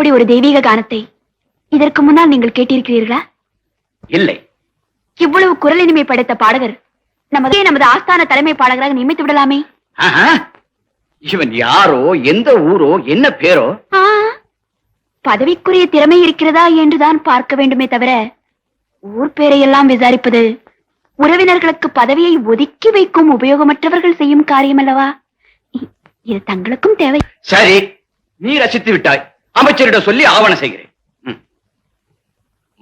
இப்படி ஒரு தெய்வீக கானத்தை இதற்கு முன்னால் நீங்கள் கேட்டிருக்கிறீர்களா? இல்லை. இவ்வளவு குரல் இனிமை படைத்த பாடகர் நமது நமது ஆஸ்தான தலைமை பாடகராக நியமித்து விடலாமே. இவன் யாரோ எந்த ஊரோ என்ன பேரோ? பதவிக்குரிய திறமை இருக்கிறதா என்றுதான் பார்க்க வேண்டுமே தவிர ஊர் பேரையெல்லாம் விசாரிப்பது உறவினர்களுக்கு பதவியை ஒதுக்கி வைக்கும் உபயோகமற்றவர்கள் செய்யும் காரியம் அல்லவா இது தங்களுக்கும் தேவை. சரி நீ ரசித்து விட்டாய். அமைச்சரிடம் சொல்லி ஆவணம் செய்கிறேன்.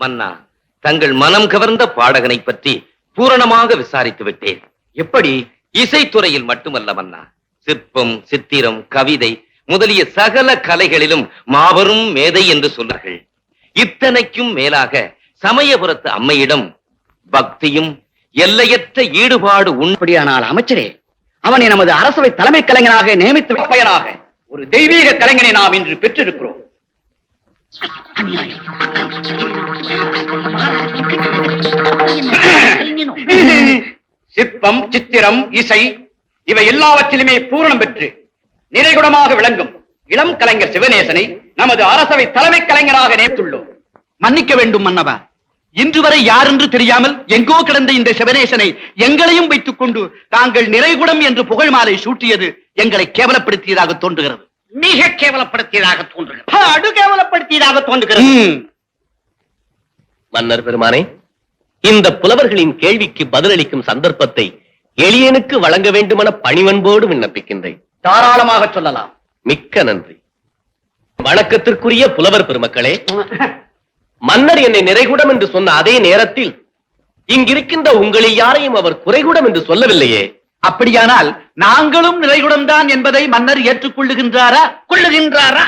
மன்னா தங்கள் மனம் கவர்ந்த பாடகனை பற்றி பூரணமாக விசாரித்து விட்டேன். எப்படி? இசைத்துறையில் மட்டுமல்ல மன்னா. சிற்பம் சித்திரம் கவிதை முதலிய சகல கலைகளிலும் மாபெரும் மேதை என்று சொல்றார்கள் இத்தனைக்கும் மேலாக சமயபுரத்து அம்மையிடம் பக்தியும் எல்லையற்ற ஈடுபாடு உண் அப்படியானால் அமைச்சரே அவனை நமது அரசவை தலைமை கலைஞனாக நியமித்து பயனாக ஒரு தெய்வீக கலைஞனை நாம் இன்று பெற்றிருக்கிறோம். சிற்பம் சித்திரம் இசை இவை எல்லாவற்றிலுமே பூரணம் பெற்று நிறைகுடமாக விளங்கும் இளம் கலைஞர் சிவநேசனை நமது அரசவை தலைமை கலைஞராக நேர்த்துள்ளோம் மன்னிக்க வேண்டும் மன்னவா. இன்று வரை யார் என்று தெரியாமல் எங்கோ கிடந்த இந்த சிவனேசனை எங்களையும் வைத்துக் கொண்டு தாங்கள் நிறைகுடம் என்று புகழ் மாலை சூட்டியது எங்களை கேவலப்படுத்தியதாக தோன்றுகிறது. மிக கேவலப்படுத்தியதாக தோன்றுகிறது. அடு கேவலப்படுத்தியதாக தோன்றுகிறது. மன்னர் பெருமானே இந்த புலவர்களின் கேள்விக்கு பதிலளிக்கும் சந்தர்ப்பத்தை எளியனுக்கு வழங்க வேண்டுமென பணிவன்போடு விண்ணப்பிக்கின்றேன். தாராளமாக சொல்லலாம். மிக்க நன்றி. வணக்கத்திற்குரிய புலவர் பெருமக்களே மன்னர் என்னை நிறைகுடம் என்று சொன்ன அதே நேரத்தில் இங்கிருக்கின்ற உங்களில் யாரையும் அவர் குறைகுடம் என்று சொல்லவில்லையே. அப்படியானால் நாங்களும் நிறைகுடம் தான் என்பதை மன்னர் ஏற்றுக்கொள்ளுகின்றாரா? கொள்ளுகின்றாரா?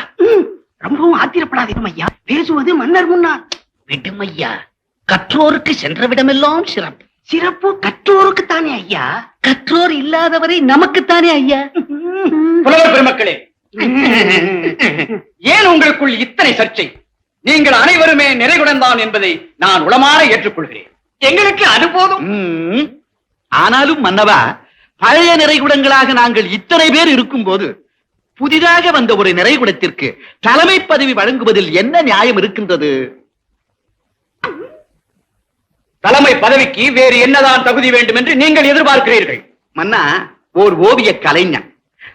ரொம்பவும் ஆத்திரப்படாதே ஐயா பேசுவது மன்னர் முன்னால். விடும் ஐயா. கற்றோருக்கு சென்றவிடமெல்லாம் சிறப்பு. சிறப்பு கற்றோருக்கு தானே ஐயா? கற்றோர் இல்லாதவரை நமக்குத்தானே ஐயா? புலவர் பெருமக்களே ஏன் உங்களுக்குள் இத்தனை சர்ச்சை? நீங்கள் அனைவருமே நிறைகுடந்தான் என்பதை நான் உளமாற ஏற்றுக்கொள்கிறேன். எங்களுக்கு அது போதும். ஆனாலும் மன்னவா பழைய நிறைகுடங்களாக நாங்கள் இத்தனை பேர் இருக்கும் போது புதிதாக வந்த ஒரு நிறைகுடத்திற்கு தலைமை பதவி வழங்குவதில் என்ன நியாயம் இருக்கின்றது? தலைமை பதவிக்கு வேறு என்னதான் தகுதி வேண்டும் என்று நீங்கள் எதிர்பார்க்கிறீர்கள். மன்னா ஓர் ஓவிய கலைஞன்.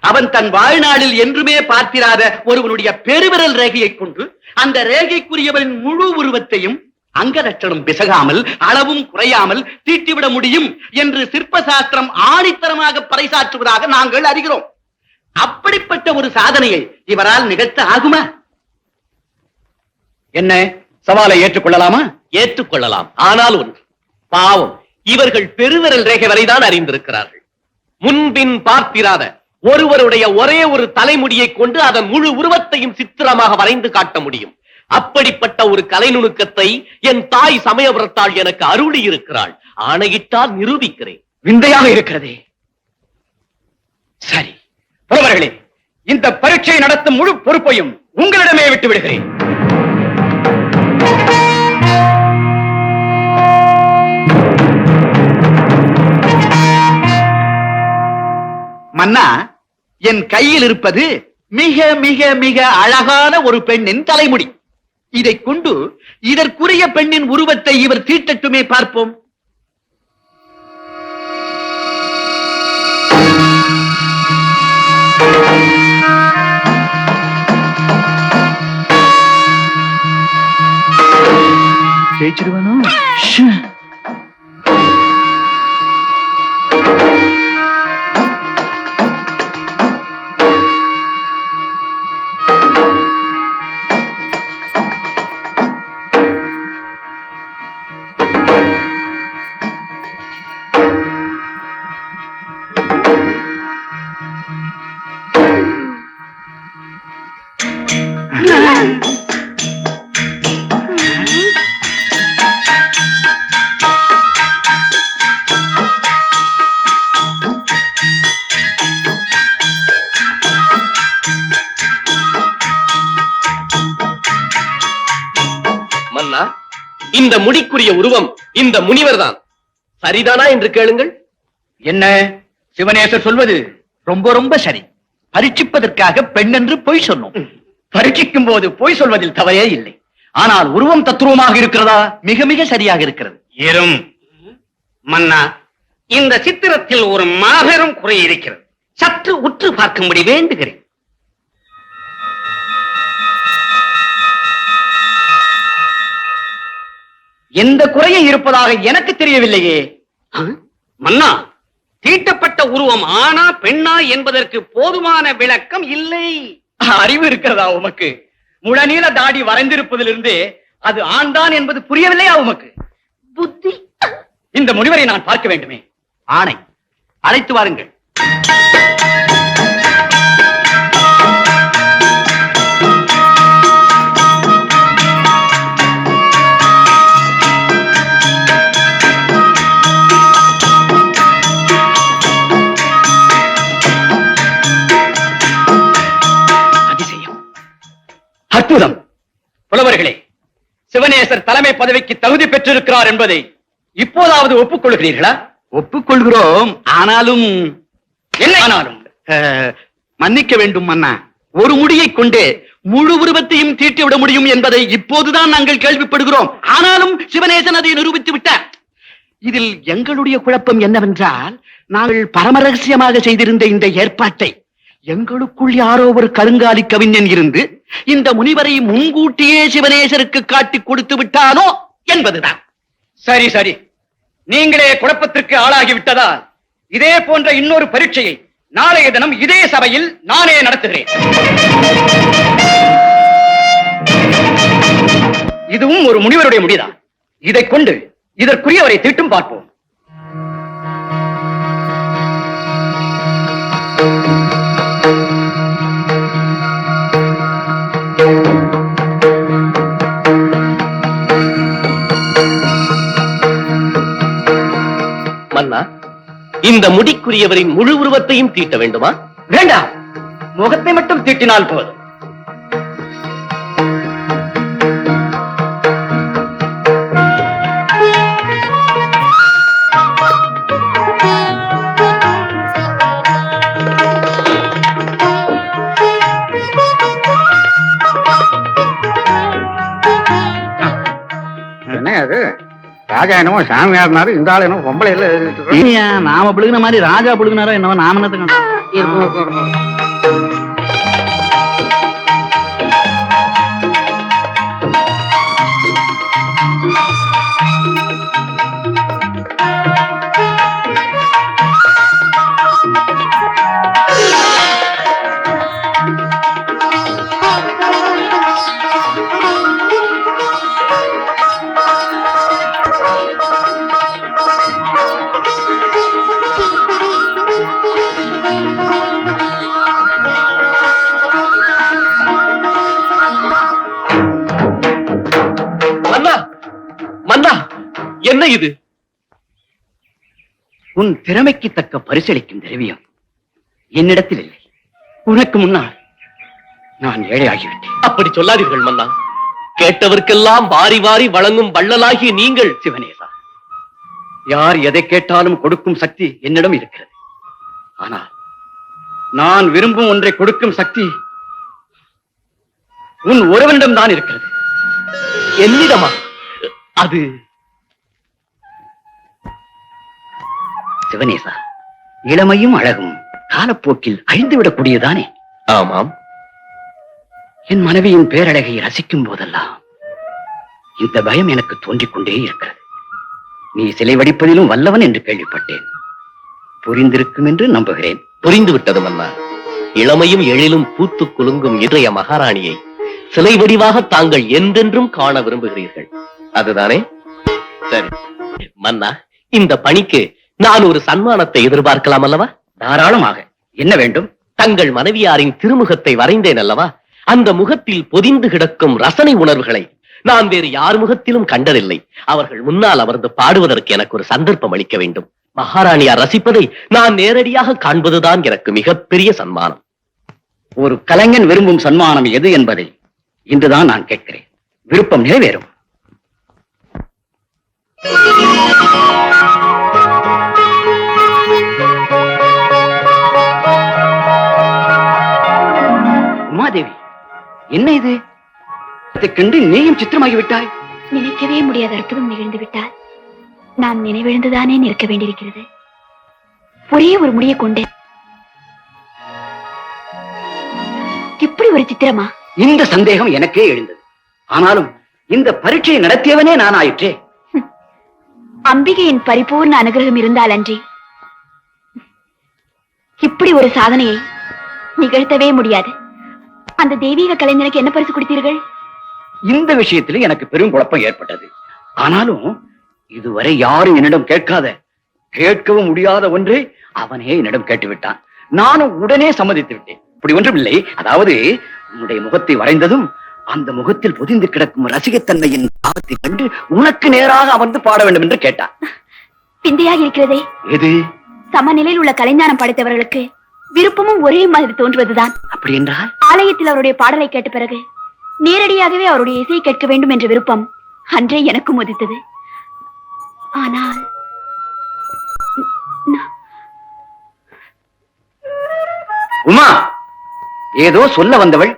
அவன் தன் வாழ்நாளில் என்றுமே பார்த்திராத ஒருவனுடைய பெருவிரல் ரேகையை கொண்டு அந்த ரேகைக்குரியவரின் முழு உருவத்தையும் அங்கலட்சணம் பிசகாமல் அளவும் குறையாமல் தீட்டிவிட முடியும் என்று சிற்ப சாஸ்திரம் ஆணித்தரமாக பறைசாற்றுவதாக நாங்கள் அறிகிறோம். அப்படிப்பட்ட ஒரு சாதனையை இவரால் நிகழ்த்த ஆகுமா? என்ன? சவாலை ஏற்றுக்கொள்ளலாமா? ஏற்றுக்கொள்ளலாம். ஆனால் ஒன்று பாவம். இவர்கள் பெருவிரல் ரேகை வரைதான் அறிந்திருக்கிறார்கள். முன்பின் பார்த்திராத ஒருவருடைய ஒரே ஒரு தலைமுடியை கொண்டு அதன் முழு உருவத்தையும் சித்திரமாக வரைந்து காட்ட முடியும். அப்படிப்பட்ட ஒரு கலை நுணுக்கத்தை என் தாய் சமயபுரத்தால் எனக்கு அருளி இருக்கிறாள் ஆணையிட்டால் நிரூபிக்கிறேன். விந்தையாக இருக்கிறதே. சரி. புறவர்களே இந்த பரீட்சை நடத்தும் முழு பொறுப்பையும் உங்களிடமே விட்டு விடுகிறேன். மன்னா என் கையில் இருப்பது மிக மிக மிக அழகான ஒரு பெண்ணின் தலைமுடி. இதைக் கொண்டு இதற்குரிய பெண்ணின் உருவத்தை இவர் தீட்டட்டுமே பார்ப்போம். ஜெயிச்சிருவனும் உருவம் இந்த முனிவர்தான். சரிதானா என்று கேளுங்கள். என்ன சிவனேசர் சொல்வது ரொம்ப ரொம்ப சரி. பரீட்சிப்பதற்காக பெண் என்று பொய் சொன்னோம். பரீட்சிக்கும் போது பொய் சொல்வதில் தவறே இல்லை. ஆனால் உருவம் தத்துருவமாக இருக்கிறதா? மிக மிக சரியாக இருக்கிறது. இரும் மன்னா இந்த சித்திரத்தில் ஒரு மாபெரும் குறை இருக்கிறது. சற்று உற்று பார்க்கும்படி வேண்டுகிறேன். எந்த குறையும் இருப்பதாக எனக்கு தெரியவில்லையே? மன்னா தீட்டப்பட்ட உருவம் ஆனா பெண்ணா என்பதற்கு போதுமான விளக்கம் இல்லை. அறிவு இருக்கிறதா உமக்கு? முழநீள தாடி வரைந்திருப்பதிலிருந்து அது ஆண்தான் என்பது புரியவில்லையா உமக்கு? புத்தி. இந்த முனிவரை நான் பார்க்க வேண்டுமே. ஆணை அழைத்து வாருங்கள். புலவர்களே சிவனேசர் தலைமை பதவிக்கு தகுதி பெற்றிருக்கிறார் என்பதை இப்போதாவது ஒப்புக்கொள்கிறீர்களா? ஒப்புக்கொள்கிறோம். ஆனாலும் என்ன ஆனாலும் அஹ், மன்னிக்க வேண்டும் மன்னா ஒரு முடியை கொண்டு முழு உருவத்தையும் தீட்டிவிட முடியும் என்பதை இப்போதுதான் நாங்கள் கேள்விப்படுகிறோம். ஆனாலும் சிவனேசன் அதை நிரூபித்து விட்டார். இதில் எங்களுடைய குழப்பம் என்னவென்றால் நாங்கள் பரம ரகசியமாக செய்திருந்த இந்த ஏற்பாட்டை எங்களுக்குள் யாரோ ஒரு கருங்காலி கவிஞன் இருந்து இந்த முனிவரை முன்கூட்டியே சிவனேசருக்கு காட்டிக் கொடுத்து விட்டானோ என்பதுதான். சரி சரி. நீங்களே குழப்பத்திற்கு ஆளாகி விட்டதால் இதே போன்ற இன்னொரு பரீட்சையை நாளைய தினம் இதே சபையில் நானே நடத்துகிறேன். இதுவும் ஒரு முனிவருடைய முடிதான். இதைக் கொண்டு இதற்குரியவரை திட்டும் பார்ப்போம். இந்த முடிக்குரியவரின் முழு உருவத்தையும் தீட்ட வேண்டுமா? வேண்டாம். முகத்தை மட்டும் தீட்டினால் போதும். ராஜா என்னமோ சாமியார்னாரு இந்த ஆள் என்னமோ பொம்பளை இருக்காரு. நாம புழுகின மாதிரி ராஜா புழுகினாரோ என்னவோ நாம என்னத்துக்கு மன்னா மன்னா என்ன இது? உன் திறமைக்கு தக்க பரிசளிக்கும் திரவியம் என்னிடத்தில் இல்லை. உனக்கு முன்னால் நான் ஏழையாகிவிட்டேன். அப்படி சொல்லாதீர்கள் மன்னா. கேட்டவர்க்கெல்லாம் வாரி வாரி வழங்கும் வள்ளலாகிய நீங்கள். சிவனேசா யார் எதை கேட்டாலும் கொடுக்கும் சக்தி என்னிடம் இருக்கிறது. ஆனால் நான் விரும்பும் ஒன்றை கொடுக்கும் சக்தி உன் ஒருவனிடம் தான் இருக்கிறது. என்னிடமா? அது சிவனேசா இளமையும் அழகும் காலப்போக்கில் அழிந்து விடக்கூடியதானே ஆமாம். என் மனைவியின் பேரழகை ரசிக்கும் போதெல்லாம் இந்த பயம் எனக்கு தோன்றிக் கொண்டே இருக்கிறது. நீ சிலை வடிப்பதிலும் வல்லவன் என்று கேள்விப்பட்டேன். புரிந்திருக்கும் என்று நம்புகிறேன். புரிந்து மன்னா இளமையும் எழிலும் பூத்து குலுங்கும் இன்றைய மகாராணியை சிலை வடிவாக தாங்கள் என்றென்றும் காண விரும்புகிறீர்கள். அதுதானே? சரி. மன்னா இந்த பணிக்கு நான் ஒரு சன்மானத்தை எதிர்பார்க்கலாம் அல்லவா? தாராளமாக. என்ன வேண்டும்? தங்கள் மனைவியாரின் திருமுகத்தை வரைந்தேன் அல்லவா? அந்த முகத்தில் பொதிந்து கிடக்கும் ரசனை உணர்வுகளை நான் வேறு யார் முகத்திலும் கண்டதில்லை. அவர்கள் முன்னால் அமர்ந்து பாடுவதற்கு எனக்கு ஒரு சந்தர்ப்பம் அளிக்க வேண்டும். மகாராணியார் ரசிப்பதை நான் நேரடியாக காண்பதுதான் எனக்கு மிகப்பெரிய சன்மானம். ஒரு கலைஞன் விரும்பும் சன்மானம் எது என்பதை இன்றுதான் நான் கேட்கிறேன். விருப்பம் நிறைவேறும். உமாதேவி என்ன இது? இதைக் கண்டு நீயும் சித்திரமாகி விட்டாய்? நினைக்கவே முடியாத அற்புதம் நிகழ்ந்து விட்டால் நான் நினைவிழந்துதானே நிற்க வேண்டியிருக்கிறது. ஒரே ஒரு முடியை கொண்டு. இப்படி ஒரு சித்திரமா? இந்த சந்தேகம் எனக்கே எழுந்தது. ஆனாலும் இந்த பரீட்சையை நடத்தியவனே நான் ஆயிற்றே. அம்பிகையின் பரிபூர்ண அனுகிரகம் இருந்தால் அன்றி. இப்படி ஒரு சாதனையை நிகழ்த்தவே முடியாது. அந்த தெய்வீக கலைஞனுக்கு என்ன பரிசு கொடுத்தீர்கள்? இந்த விஷயத்திலே எனக்கு பெரும் குழப்பம் ஏற்பட்டது. ஆனாலும் இதுவரை யாரும் என்னிடம் கேட்காத கேட்கவும் முடியாத ஒன்றை அவனே என்னிடம் கேட்டு விட்டான் நானும் உடனே சம்மதித்து விட்டேன் இப்படி ஒன்றும் இல்லை அதாவது உன்னுடைய முகத்தை வரைந்ததும் அந்த முகத்தில் பொதிந்து கிடக்கும் ரசிகத்தன்மையின் பாவத்தை கண்டு உனக்கு நேராக அமர்ந்து பாட வேண்டும் என்று கேட்டான். பிந்தையாக இருக்கிறதே. எது? சமநிலையில் உள்ள கலைஞானம் படைத்தவர்களுக்கு விருப்பமும் ஒரே மாதிரி தோன்றுவதுதான். அப்படி என்றால்? ஆலயத்தில் அவருடைய பாடலை கேட்ட பிறகு நேரடியாகவே அவருடைய இசையை கேட்க வேண்டும் என்ற விருப்பம் அன்றே எனக்கும் உதித்தது. ஆனால் உமா ஏதோ சொல்ல வந்தவள்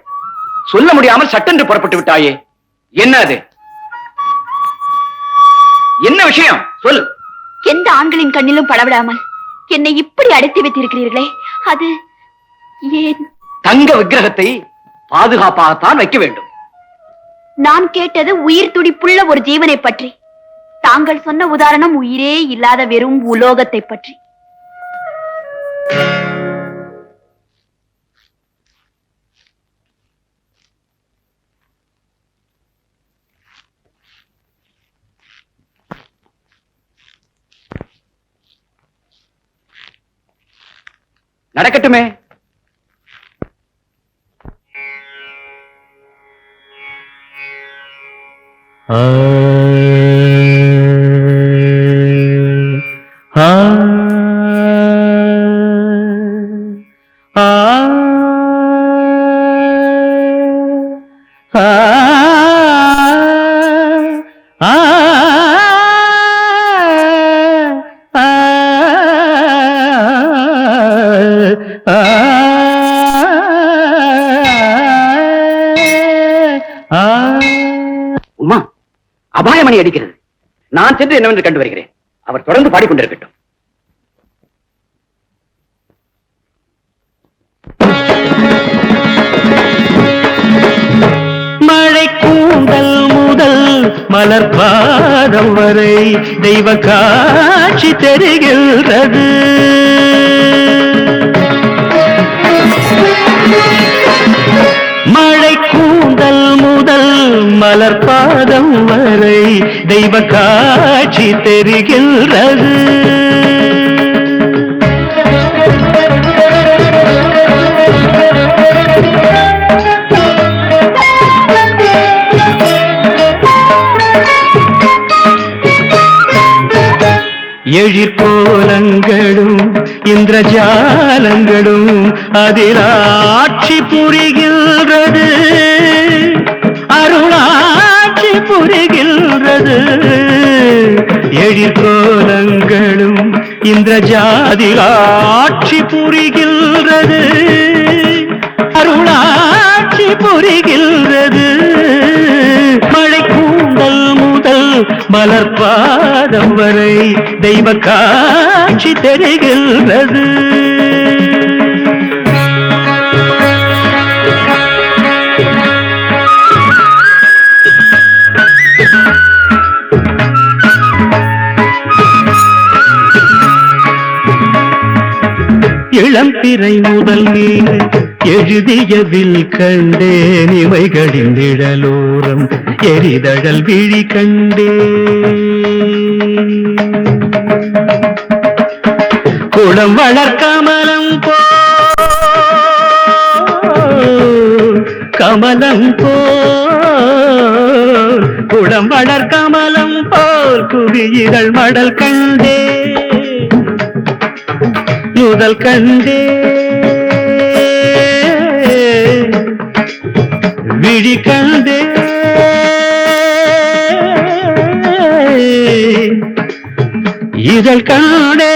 சொல்ல முடியாமல் சட்டென்று புறப்பட்டு விட்டாயே. என்ன அது என்ன விஷயம்? சொல். எந்த ஆண்களின் கண்ணிலும் படவிடாமல் என்னை இப்படி அடைத்து வைத்திருக்கிறீர்களே? அது ஏன்? தங்க விக்கிரகத்தை பாதுகாப்பாகத்தான் வைக்க வேண்டும். நான் கேட்டது உயிர் துடிப்புள்ள ஒரு ஜீவனை பற்றி. தாங்கள் சொன்ன உதாரணம் உயிரே இல்லாத வெறும் உலோகத்தை பற்றி. நடக்கட்டுமே ஆ அபாயமணி அடிக்கிறது. நான் சென்று என்னவென்று கண்டு வருகிறேன் அவர் தொடர்ந்து பாடிக்கொண்டிருக்கட்டும். மழை கூந்தல் முதல் மலர் பாதம் வரை தெய்வ காட்சி தெரிகின்றது. முதல் மலர் பாதம் வரை தெய்வ காட்சி தெரிகின்றது. எழிற்கோலங்களும் இந்திரஜாலங்களும் அதில் ஆட்சி புரிகின்றது. புரிகின்றது. எழிற்கோலங்களும் இந்திரஜாதி ஆட்சி புரிகின்றது. அருளாட்சி புரிகின்றது. மழை கூந்தல் முதல் மலர்பாதம் வரை தெய்வ காட்சி தெரிகின்றது. இளம்பிறை முதல் நீர் எழுதியதில் கண்டே இவைகளின் நிழலோரம் எரிதழல் விழி கண்டே. குளம் வளர்க்கமலம் போ கமலம் போ. குளம் வளர்க்கமலம் போல் குவியிதழ் மடல் கண்டே. முதல் கண்டே. விழி கண்டே. இதழ் கண்டே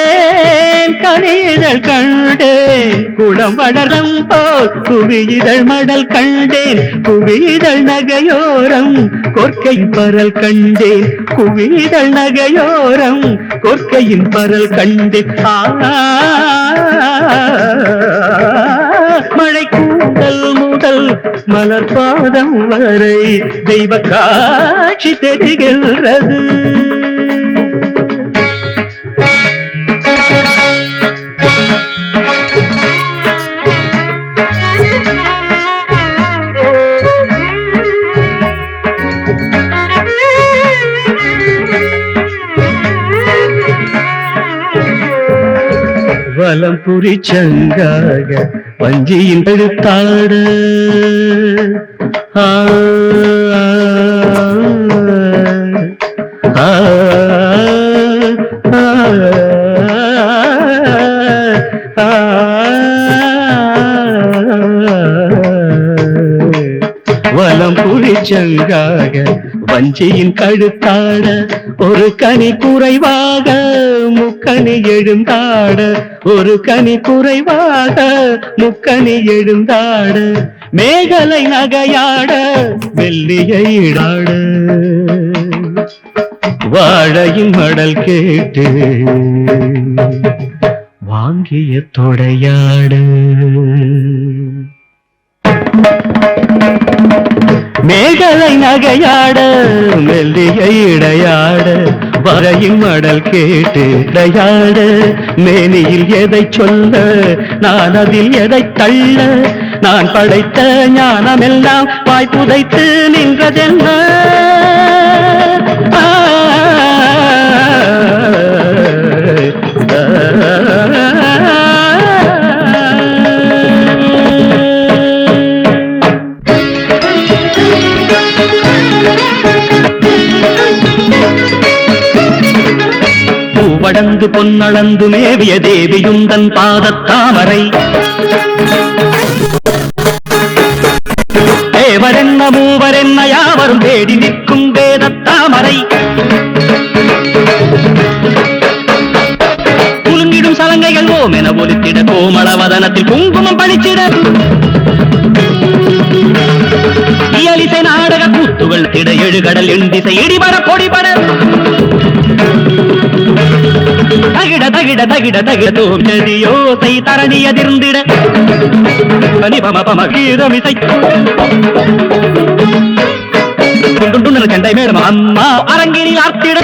கண்டேன் கனிதழ் கண்டேன் குளம் வளரம் போல் புவியிதழ் மடல் கண்டேன் குவிதழ் நகையோரம் கொற்கையின் பரல் கண்டேன். குவிதழ் நகையோரம் கொற்கையின் பரல் கண்டேன். ஆ மழை கூந்தல் முதல் மலர் பாதம் வரை தெய்வ காட்சி தெரிகின்றது. வலம் புரி சங்காக வஞ்சியின் எழுத்தாடு ஆ, வலம் புரி சங்காக வஞ்சியின் கழுத்தாட ஒரு கனி குறைவாக முக்கணி எழுந்தாட. ஒரு கனி குறைவாக முக்கணி எழுந்தாட. மேகலை நகையாட வெள்ளியிடாட வாழையின் மடல் கேட்டு வாங்கிய தொடையாடு. மேகலை நகையாட மெல்லிய இடையாட வரையும் மடல் கேட்டு இடையாட. மேனியில் எதை சொல்ல நான் அதில் எதை தள்ள. நான் படைத்த ஞானமெல்லாம் வாய்ப்புதைத்து நின்றதென்ன? ஆ, பொன்னளந்து மேவிய தேவியும் தன் பாதத்தாமரை. தேவரென்ன மூவரென்ன யாவரும் தேடி நிற்கும் வேதத்தாமரை. குலுங்கிடும் சலங்கைகள் ஓம் என ஒலித்திட கோமள வதனத்தில் குங்குமம் பழிச்சிட இயலிசை நாடக கூத்துகள் திட எழுகடல் எண்டிசை இடிபட பொடிபட தகிட தகிட தகிடும் செடியோசை தரணி அதிர்ந்திட. பனிபம பம கீதமிசை கண்டை மேடம் அம்மா அரங்கினில் ஆர்த்திட.